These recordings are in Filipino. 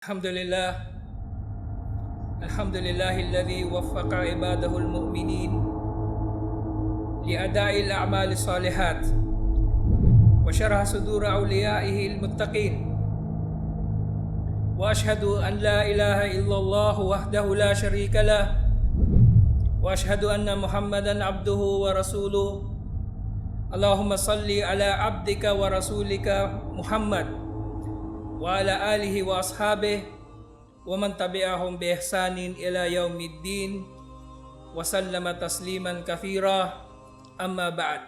الحمد لله. الحمد لله الذي وفق عباده المؤمنين لأداء الأعمال الصالحات وشرح صدور أوليائه المتقين. وأشهد أن لا إله إلا الله وحده لا شريك له. وأشهد أن محمدا عبده ورسوله. اللهم صل على عبدك ورسولك محمد. وعلى آله وأصحابه ومن تبعهم بإحسان إلى يوم الدين وسلم تسليما كثيرا أما بعد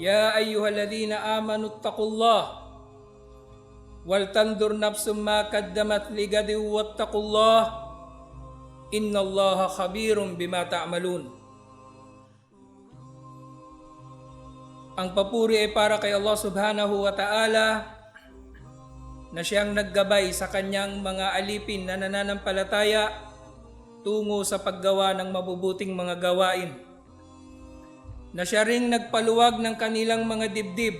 يا أيها الذين آمنوا اتقوا الله ولتنظر نفس ما قدمت لغد واتقوا الله إن الله خبير بما تعملون Ang papuri ay para kay Allah subhanahu wa ta'ala na siyang naggabay sa kanyang mga alipin na nananampalataya tungo sa paggawa ng mabubuting mga gawain. Na siya ring nagpaluwag ng kanilang mga dibdib.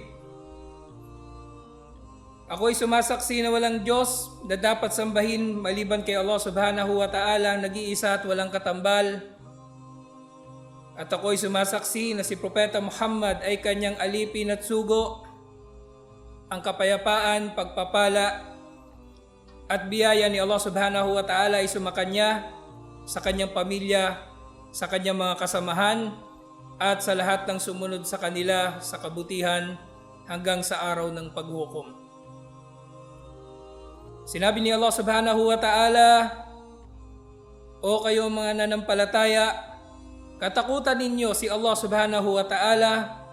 Ako'y sumasaksi na walang Diyos na dapat sambahin maliban kay Allah subhanahu wa ta'ala nag-iisa at walang katambal. At ako'y sumasaksi na si Propeta Muhammad ay kanyang alipin at sugo, ang kapayapaan, pagpapala, at biyaya ni Allah subhanahu wa ta'ala ay sumakanya sa kanyang pamilya, sa kanyang mga kasamahan, at sa lahat ng sumunod sa kanila sa kabutihan hanggang sa araw ng paghukom. Sinabi ni Allah subhanahu wa ta'ala, O kayo mga nanampalataya, Katakutan ninyo si Allah subhanahu wa ta'ala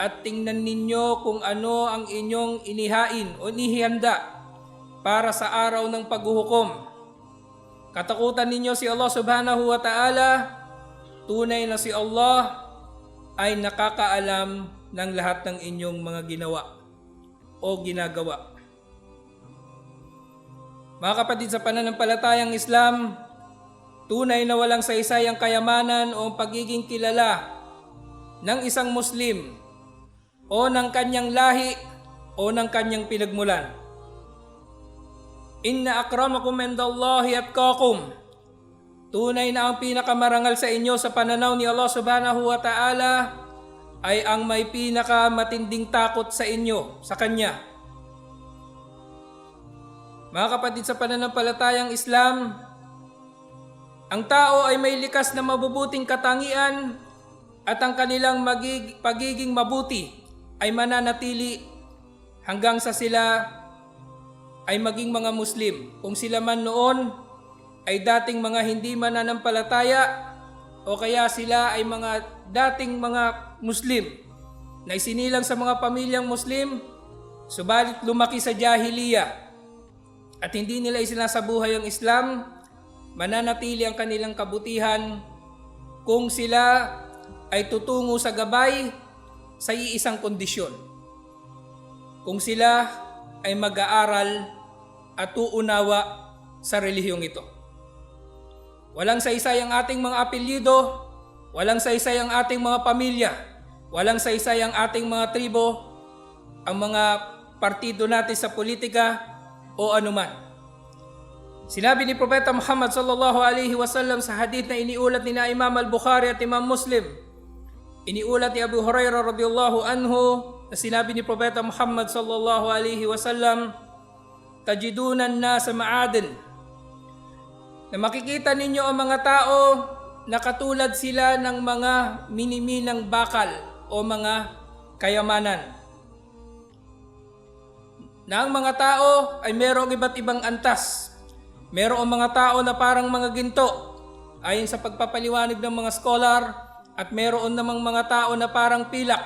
at tingnan ninyo kung ano ang inyong inihain o inihanda para sa araw ng paghuhukom. Katakutan ninyo si Allah subhanahu wa ta'ala, tunay na si Allah ay nakakaalam ng lahat ng inyong mga ginawa o ginagawa. Mga kapatid sa pananampalatayang Islam, Tunay na walang saysay ang kayamanan o pagiging kilala ng isang Muslim o ng kanyang lahi o ng kanyang pinagmulan. Inna akramakum indallahi atqakum. Tunay na ang pinakamarangal sa inyo sa pananaw ni Allah subhanahu wa ta'ala ay ang may pinakamatinding takot sa inyo, sa Kanya. Mga kapatid sa pananampalatayang Islam, ang tao ay may likas na mabubuting katangian at ang kanilang magig- pagiging mabuti ay mananatili hanggang sa sila ay maging mga Muslim. Kung sila man noon ay dating mga hindi mananampalataya o kaya sila ay mga dating mga Muslim na isinilang sa mga pamilyang Muslim subalit lumaki sa jahiliya at hindi nila isinasabuhay ang Islam mananatili ang kanilang kabutihan kung sila ay tutungo sa gabay sa iisang kondisyon. Kung sila ay mag-aaral at uunawa sa relihiyong ito. Walang saysay ang ating mga apelyido, walang saysay ang ating mga pamilya, walang saysay ang ating mga tribo, ang mga partido natin sa politika o anuman. Sinabi ni Propeta Muhammad sallallahu alaihi wasallam sa hadith na iniulat ni na Imam al-Bukhari at Imam Muslim. Iniulat ni Abu Hurairah radhiyallahu anhu na sinabi ni Propeta Muhammad sallallahu alaihi wasallam, Tajidunan na sa ma'adin. Na makikita ninyo ang mga tao na katulad sila ng mga miniminang bakal o mga kayamanan. Na ang mga tao ay merong iba't ibang antas, Merong mga tao na parang mga ginto ayon sa pagpapaliwanag ng mga scholar at meron namang mga tao na parang pilak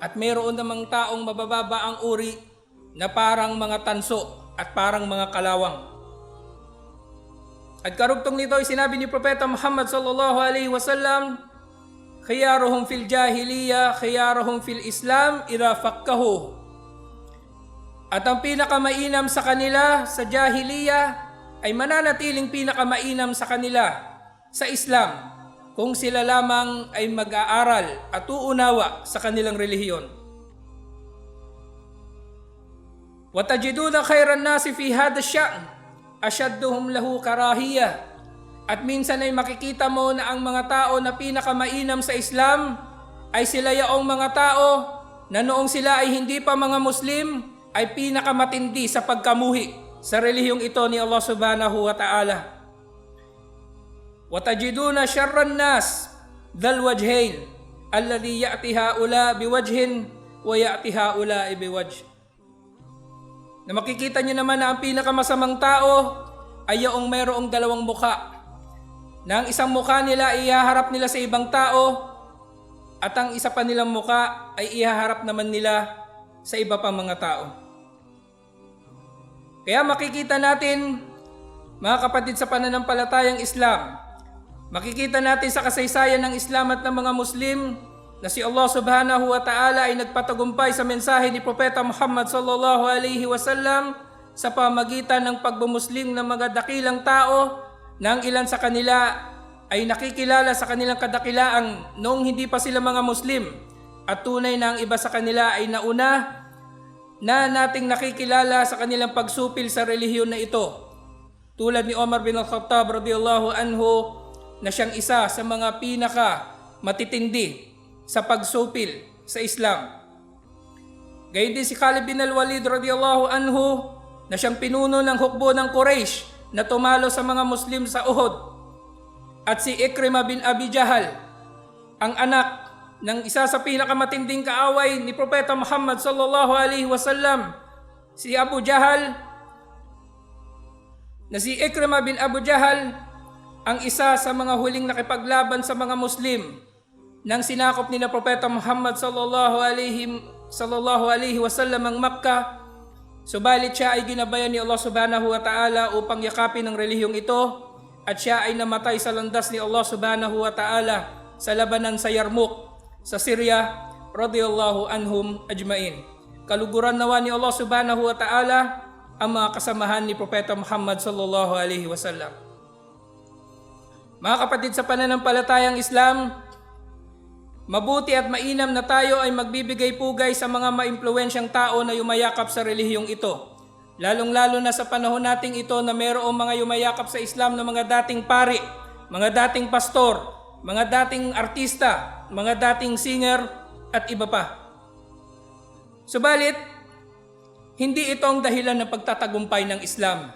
at meron namang taong mabababa ang uri na parang mga tanso at parang mga kalawang. At karugtong nito ay sinabi ni Propeta Muhammad sallallahu alaihi wasallam, Khiyaruhum fil jahiliya, khiyaruhum fil Islam, ira fakkahu. At ang pinakamainam sa kanila sa jahiliya ay mananatiling pinakamainam sa kanila sa Islam kung sila lamang ay mag-aaral at uunawa sa kanilang relihiyon. وَتَجِدُونَ خَيْرَ النَّاسِ فِي هَذَا الشَّأْنِ أَشَدُّهُمْ لَهُ كَرَاهِيَةً At minsan ay makikita mo na ang mga tao na pinakamainam sa Islam ay sila yaong mga tao na noong sila ay hindi pa mga Muslim ay pinakamatindi sa pagkamuhi sa relihiyong ito ni Allah subhanahu wa ta'ala. وَتَجِدُونَ شَرَّ النَّاسِ ذَا الْوَجْهَيْنِ الَّذِي يَأْتِ هَؤُلَاء بِوَجْهٍ وَيَأْتِ هَؤُلَاء بِوَجْهٍ na makikita niyo naman na ang pinakamasamang tao ay yung mayroong dalawang muka. Na ang isang muka nila ay ihaharap nila sa ibang tao at ang isa pa nilang muka ay ihaharap naman nila sa iba pang mga tao. Kaya makikita natin, mga kapatid sa pananampalatayang Islam, makikita natin sa kasaysayan ng Islam at ng mga Muslim na si Allah subhanahu wa ta'ala ay nagpatagumpay sa mensahe ni Propeta Muhammad sallallahu alaihi wasallam sa pamagitan ng pagbumuslim ng mga dakilang tao na ang ilan sa kanila ay nakikilala sa kanilang kadakilaang noong hindi pa sila mga Muslim at tunay na ang iba sa kanila ay nauna na nating nakikilala sa kanilang pagsupil sa relihiyon na ito. Tulad ni Omar bin Al-Khattab radiyallahu anhu na siyang isa sa mga pinaka matitindi sa pagsupil sa Islam. Gayun din si Khalid bin al-Walid radiyallahu anhu na siyang pinuno ng hukbo ng Quraysh na tumalo sa mga Muslim sa Uhud. At si Ikrima bin Abi Jahal, ang anak ng isa sa pinakamatinding kaaway ni Propeta Muhammad sallallahu alaihi wasallam, si Abu Jahal, na si Ikrima bin Abu Jahal, ang isa sa mga huling nakipaglaban sa mga Muslim nang sinakop ni na Propeta Muhammad sallallahu alaihi sallallahu alaihi wasallam ang Makkah. Subalit siya ay ginabayan ni Allah subhanahu wa ta'ala upang yakapin ang relihiyong ito at siya ay namatay sa landas ni Allah subhanahu wa ta'ala sa labanan sa Yarmouk sa Syria radiyallahu anhum ajmain kaluguran nawa ni Allah subhanahu wa ta'ala ang mga kasamahan ni Propeta Muhammad sallallahu alaihi wasallam mga kapatid sa pananampalatayang Islam Mabuti at mainam na tayo ay magbibigay pugay sa mga maimpluwensyang tao na yumayakap sa relihiyong ito. Lalong-lalo na sa panahon nating ito na mayroong mga yumayakap sa Islam na mga dating pari, mga dating pastor, mga dating artista, mga dating singer at iba pa. Subalit, hindi ito ang dahilan ng pagtatagumpay ng Islam.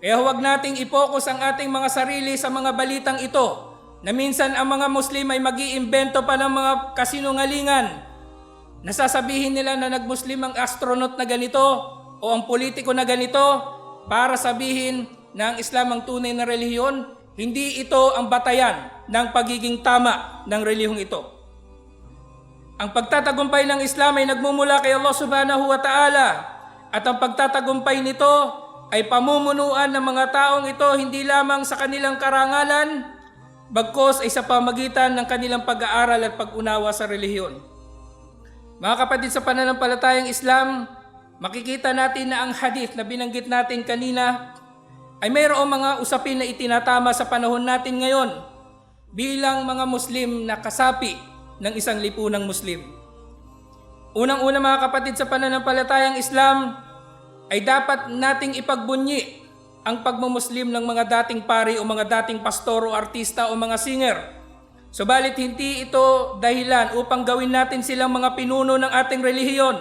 Kaya huwag nating ipokus ang ating mga sarili sa mga balitang ito na minsan ang mga Muslim ay mag iimbento pa ng mga kasinungalingan. Nasasabihin nila na nag-Muslim ang astronaut na ganito o ang politiko na ganito para sabihin na ang Islam ang tunay na relihiyon. Hindi ito ang batayan ng pagiging tama ng relihiyong ito. Ang pagtatagumpay ng Islam ay nagmumula kay Allah subhanahu wa ta'ala at ang pagtatagumpay nito ay pamumunuan ng mga taong ito hindi lamang sa kanilang karangalan, bagkos ay sa pamagitan ng kanilang pag-aaral at pag-unawa sa relihiyon. Mga kapatid sa pananampalatayang Islam, makikita natin na ang hadith na binanggit natin kanina ay mayroong mga usapin na itinatama sa panahon natin ngayon bilang mga Muslim na kasapi ng isang lipunang Muslim. Unang-una mga kapatid sa pananampalatayang Islam ay dapat nating ipagbunyi ang pagmumuslim ng mga dating pari o mga dating pastor o artista o mga singer. Subalit hindi ito dahilan upang gawin natin silang mga pinuno ng ating relihiyon.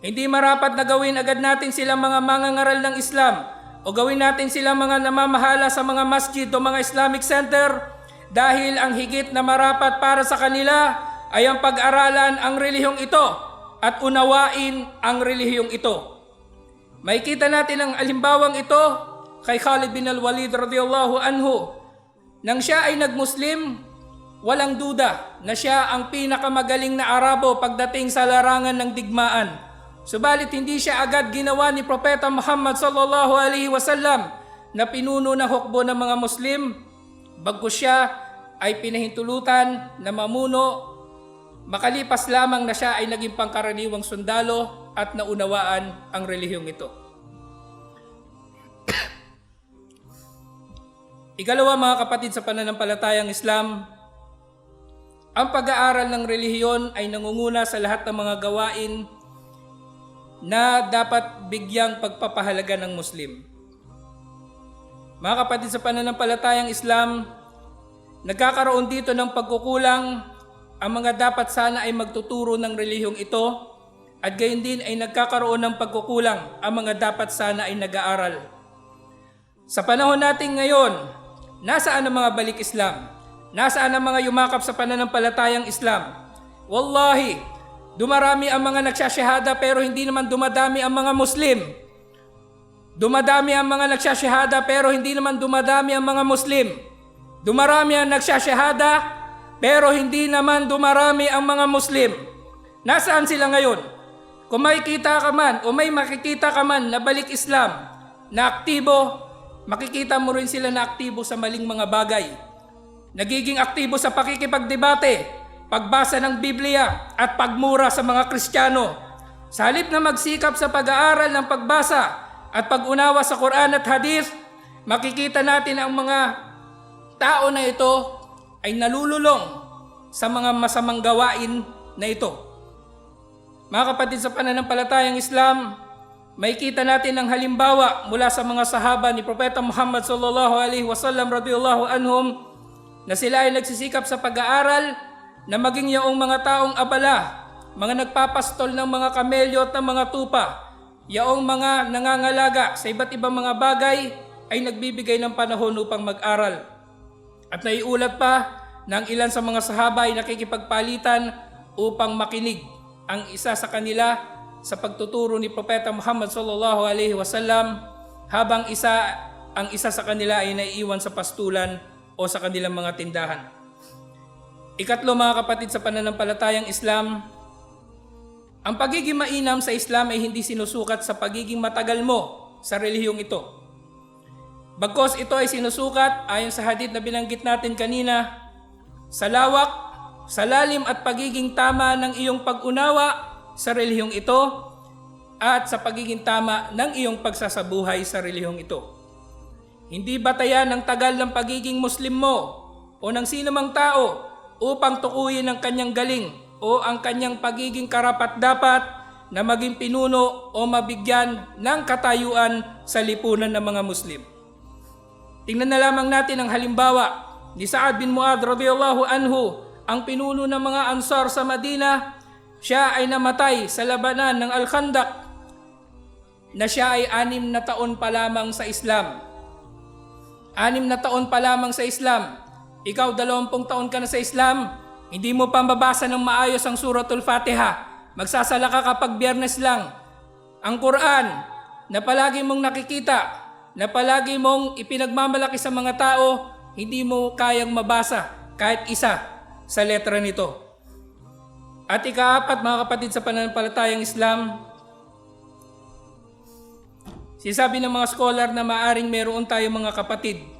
Hindi marapat na gawin agad natin silang mga mangangaral ng Islam o gawin natin silang mga namamahala sa mga masjid o mga Islamic center dahil ang higit na marapat para sa kanila ay ang pag-aralan ang relihiyong ito at unawain ang relihiyong ito. Makikita natin ang alimbawang ito kay Khalid bin al-Walid radiyallahu anhu. Nang siya ay nagmuslim, walang duda na siya ang pinakamagaling na Arabo pagdating sa larangan ng digmaan. Subalit hindi siya agad ginawa ni Propeta Muhammad sallallahu alaihi wasallam na pinuno na hukbo ng mga Muslim. Bagkus siya ay pinahintulutan na mamuno makalipas lamang na siya ay naging pangkaraniwang sundalo at naunawaan ang relihiyong ito. Ikalawa mga kapatid sa pananampalatayang Islam, ang pag-aaral ng relihiyon ay nangunguna sa lahat ng mga gawain na dapat bigyang pagpapahalaga ng Muslim. Mga kapatid sa pananampalatayang Islam, nagkakaroon dito ng pagkukulang ang mga dapat sana ay magtuturo ng relihiyong ito at gayon din ay nagkakaroon ng pagkukulang ang mga dapat sana ay nag-aaral. Sa panahon natin ngayon, nasaan ang mga balik Islam? Nasaan ang mga yumakap sa pananampalatayang Islam? Wallahi, dumarami ang mga nagsasyahada pero hindi naman dumadami ang mga Muslim. Dumadami ang mga nagsasyahada pero hindi naman dumadami ang mga Muslim. Dumarami ang nagsasyahada pero hindi naman dumarami ang mga Muslim. Nasaan sila ngayon? Kung makikita ka man o may makikita ka man na balik Islam na aktibo, makikita mo rin sila na aktibo sa maling mga bagay. Nagiging aktibo sa pakikipagdebate, pagbasa ng Biblia at pagmura sa mga Kristiyano. Sa halip na magsikap sa pag-aaral ng pagbasa at pag-unawa sa Quran at Hadith, makikita natin ang mga tao na ito ay nalululong sa mga masamang gawain na ito. Mga kapatid sa pananampalatayang Islam, may kita natin ang halimbawa mula sa mga sahaba ni Propeta Muhammad sallallahu alaihi wasallam radhiyallahu anhum na sila ay nagsisikap sa pag-aaral na maging yaong mga taong abala, mga nagpapastol ng mga kamelyo at ng mga tupa, yaong mga nangangalaga sa iba't ibang mga bagay ay nagbibigay ng panahon upang mag-aral. At naiulat pa ng ilan sa mga sahaba ay nakikipagpalitan upang makinig ang isa sa kanila sa pagtuturo ni Propeta Muhammad sallallahu alaihi wasallam habang isa ang isa sa kanila ay naiiwan sa pastulan o sa kanilang mga tindahan. Ikatlo mga kapatid sa pananampalatayang Islam, ang pagiging mainam sa Islam ay hindi sinusukat sa pagiging matagal mo sa relihiyong ito. Bagkos ito ay sinusukat ayon sa hadith na binanggit natin kanina sa lawak, sa lalim at pagiging tama ng iyong pag-unawa sa relihiyong ito at sa pagiging tama ng iyong pagsasabuhay sa relihiyong ito. Hindi batayan ng tagal ng pagiging Muslim mo o ng sino mang tao upang tukuyin ang kanyang galing o ang kanyang pagiging karapat-dapat na maging pinuno o mabigyan ng katayuan sa lipunan ng mga Muslim. Tingnan na lamang natin ang halimbawa ni Sa'ad bin Mu'ad radhiyallahu anhu, ang pinuno ng mga Ansar sa Madina. Siya ay namatay sa labanan ng Al-Khandaq na siya ay anim na taon pa lamang sa Islam. Anim na taon pa lamang sa Islam. Ikaw dalawampung taon ka na sa Islam, hindi mo pa mabasa ng maayos ang suratul Fatiha. Magsasala ka kapag biyernes lang. Ang Quran na palagi mong nakikita, na palagi mong ipinagmamalaki sa mga tao, hindi mo kayang mabasa kahit isa sa letra nito. At ikaapat mga kapatid sa pananampalatayang Islam, Sisabi ng mga scholar na maaring meron tayo mga kapatid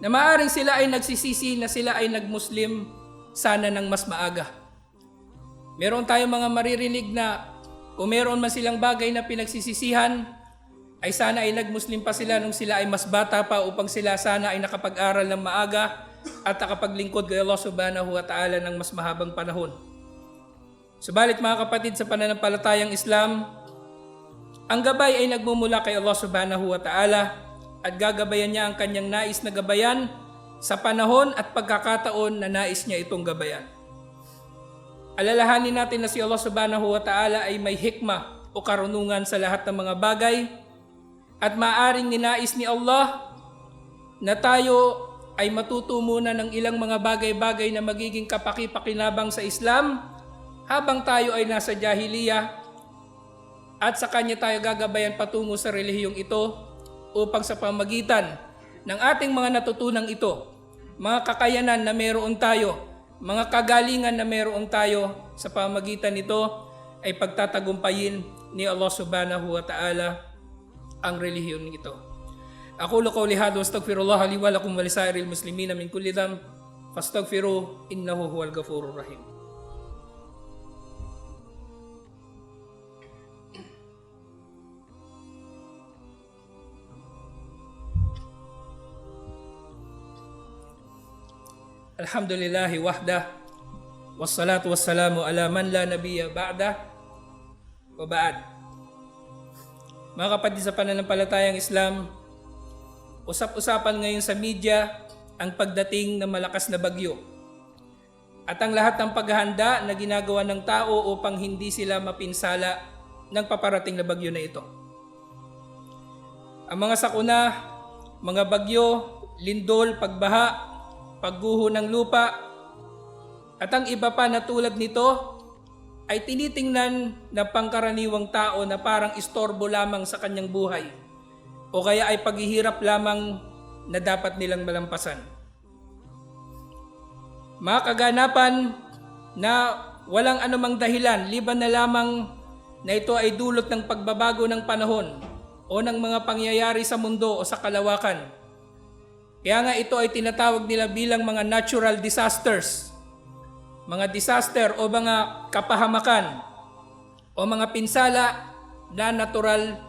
na maaring sila ay nagsisisi na sila ay nagmuslim sana ng mas maaga. Meron tayong mga maririnig na kung meron man silang bagay na pinagsisisihan, ay sana ay nagmuslim pa sila nung sila ay mas bata pa upang sila sana ay nakapag-aral ng maaga at nakapaglingkod kay Allah subhanahu wa ta'ala ng mas mahabang panahon. Subalit mga kapatid sa pananampalatayang Islam, ang gabay ay nagmumula kay Allah subhanahu wa ta'ala at gagabayan niya ang kanyang nais na gabayan sa panahon at pagkakataon na nais niya itong gabayan. Alalahanin natin na si Allah subhanahu wa ta'ala ay may hikma o karunungan sa lahat ng mga bagay at maaring ninais ni Allah na tayo ay matuto ng ilang mga bagay-bagay na magiging kapaki-pakinabang sa Islam habang tayo ay nasa jahiliya at sa kanya tayo gagabayan patungo sa relihiyong ito upang sa pamagitan ng ating mga natutunang ito, mga kakayanan na meron tayo, mga kagalingan na meron tayo sa pamagitan nito ay pagtatagumpayin ni Allah subhanahu wa ta'ala ang relihiyon ito. Ako qawli hadha wastaghfirullah li wa lakum wa lisairil muslimina min kulli dhanb fastaghfiru innahu huwal ghafurur rahim. Alhamdulillahi wahda wassalatu wassalamu ala man la nabiyya ba'da Wabaad. Mga kapatid sa pananampalatayang Islam, usap-usapan ngayon sa media ang pagdating ng malakas na bagyo at ang lahat ng paghahanda na ginagawa ng tao upang hindi sila mapinsala ng paparating na bagyo na ito. Ang mga sakuna, mga bagyo, lindol, pagbaha, pagguho ng lupa, at ang iba pa na tulad nito ay tinitingnan ng pangkaraniwang tao na parang istorbo lamang sa kanyang buhay o kaya ay paghihirap lamang na dapat nilang malampasan. Mga kaganapan na walang anumang dahilan liban na lamang na ito ay dulot ng pagbabago ng panahon o ng mga pangyayari sa mundo o sa kalawakan. Kaya nga ito ay tinatawag nila bilang mga natural disasters mga disaster o mga kapahamakan o mga pinsala na natural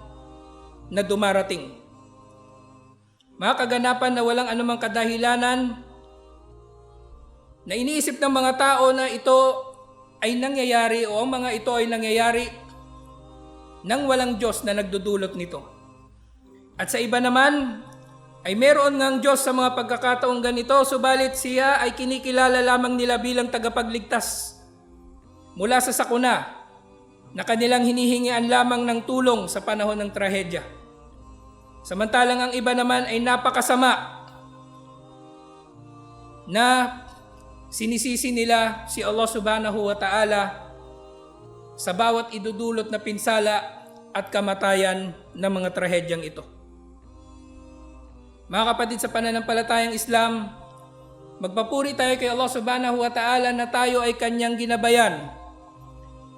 na dumarating. Mga kaganapan na walang anumang kadahilanan na iniisip ng mga tao na ito ay nangyayari o ang mga ito ay nangyayari nang walang Diyos na nagdudulot nito. At sa iba naman, ay meron ngang Diyos sa mga pagkakataong ganito, subalit siya ay kinikilala lamang nila bilang tagapagligtas mula sa sakuna na kanilang hinihingian lamang ng tulong sa panahon ng trahedya. Samantalang ang iba naman ay napakasama na sinisisi nila si Allah subhanahu wa ta'ala sa bawat idudulot na pinsala at kamatayan ng mga trahedyang ito. Mga kapatid sa pananampalatayang Islam, magpapuri tayo kay Allah subhanahu wa ta'ala na tayo ay kanyang ginabayan.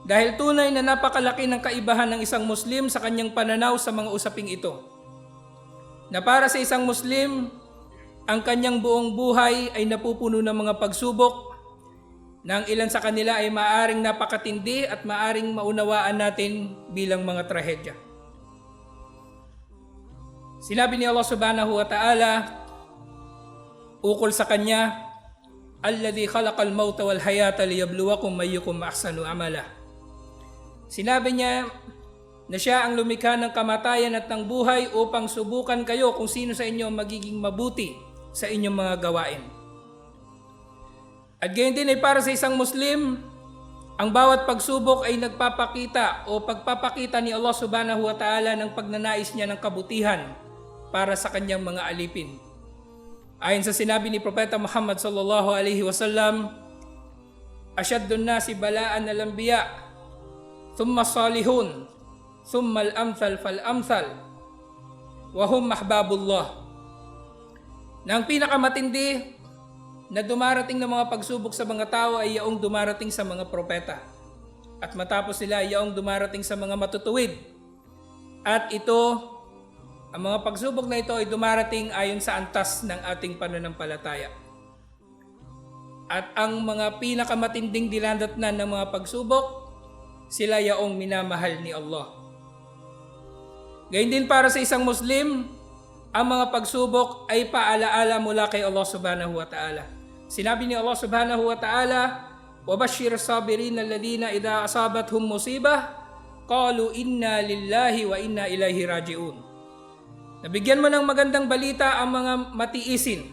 Dahil tunay na napakalaki ng kaibahan ng isang Muslim sa kanyang pananaw sa mga usaping ito. Na para sa isang Muslim, ang kanyang buong buhay ay napupuno ng mga pagsubok na ang ilan sa kanila ay maaring napakatindi at maaring maunawaan natin bilang mga trahedya. Sinabi ni Allah subhanahu wa ta'ala ukol sa kanya, Alladhi khalaqal mauta wal hayata liyabluwakum mayyukum ahsanu amala. Sinabi niya na siya ang lumikha ng kamatayan at ng buhay upang subukan kayo kung sino sa inyo magiging mabuti sa inyong mga gawain. At gayon din ay para sa isang Muslim, ang bawat pagsubok ay nagpapakita o pagpapakita ni Allah subhanahu wa ta'ala ng pagnanais niya ng kabutihan para sa kanyang mga alipin. Ayon sa sinabi ni Propeta Muhammad sallallahu alaihi wasallam, Asyaddun nasi balaan al-anbiya, thumma salihun, thumma al-amthal fal-amthal, wa hum mahbabullah. Na ang pinakamatindi na dumarating ng mga pagsubok sa mga tao ay yaong dumarating sa mga propeta. At matapos sila ay yaong dumarating sa mga matutuwid. At ito ang mga pagsubok na ito ay dumarating ayon sa antas ng ating pananampalataya. At ang mga pinakamatinding dilandatnan ng mga pagsubok, sila yaong minamahal ni Allah. Gayun din para sa isang Muslim, ang mga pagsubok ay paalaala mula kay Allah subhanahu wa ta'ala. Sinabi ni Allah subhanahu wa ta'ala, وَبَشِّرْ الصَّابِرِينَ الَّذِينَ إِذَا أَصَابَتْهُمْ مُصِيبَةٌ قَالُوا إِنَّا لِلَّهِ وَإِنَّا إِلَيْهِ رَاجِعُونَ Nabigyan mo ng magandang balita ang mga matiisin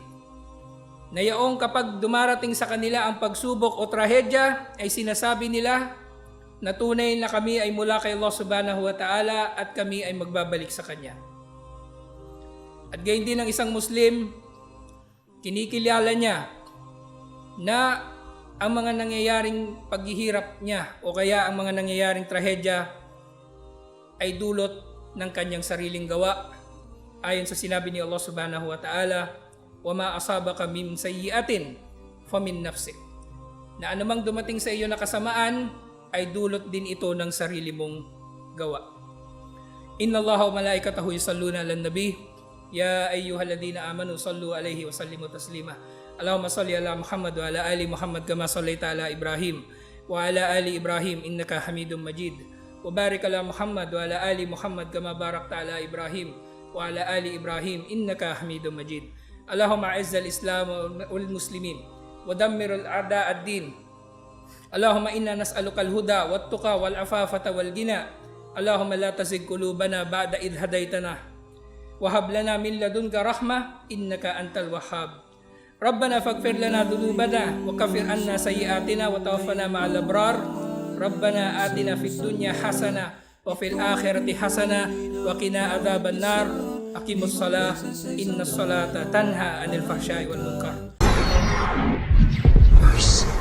na yaong kapag dumarating sa kanila ang pagsubok o trahedya ay sinasabi nila na tunay na kami ay mula kay Allah subhanahu wa ta'ala at kami ay magbabalik sa Kanya. At gayon din ang isang Muslim, kinikilala niya na ang mga nangyayaring paghihirap niya o kaya ang mga nangyayaring trahedya ay dulot ng kanyang sariling gawa ayon sa sinabi ni Allah subhanahu wa ta'ala, وَمَا أَصَابَكَ مِنْ سَيِّئَةٍ فَمِنْ نَفْسِكَ Na anumang dumating sa iyo na kasamaan, ay dulot din ito ng sarili mong gawa. Inna Allah wa malaikatahu yusalluna ala nabi Ya ayyuhalladhina amanu sallu alayhi wa sallimu taslima Allahumma salli ala Muhammad wa ala ali Muhammad kama sallaita ala Ibrahim wa ala ali Ibrahim innaka Hamidum Majid wa barik ala Muhammad wa ala ali Muhammad kama barakta ala Ibrahim وعلى آل إبراهيم إنك حميد مجيد. اللهم أعز الإسلام والمسلمين ودمر الأعداء الدين. اللهم إنا نسألك الهدى والتقى والعفافة والغنى. اللهم لا تزغ قلوبنا بعد إذ هديتنا. وهب لنا من لدنك رحمة إنك أنت الوهاب. ربنا فاغفر لنا ذنوبنا وكفر عنا سيئاتنا وتوفنا مع الأبرار. ربنا آتنا في الدنيا حسنة وفي الآخرة حسنة وقنا عذاب النار أقيموا الصلاة إن الصلاة تنهى عن الفحشاء والمنكر Mercy.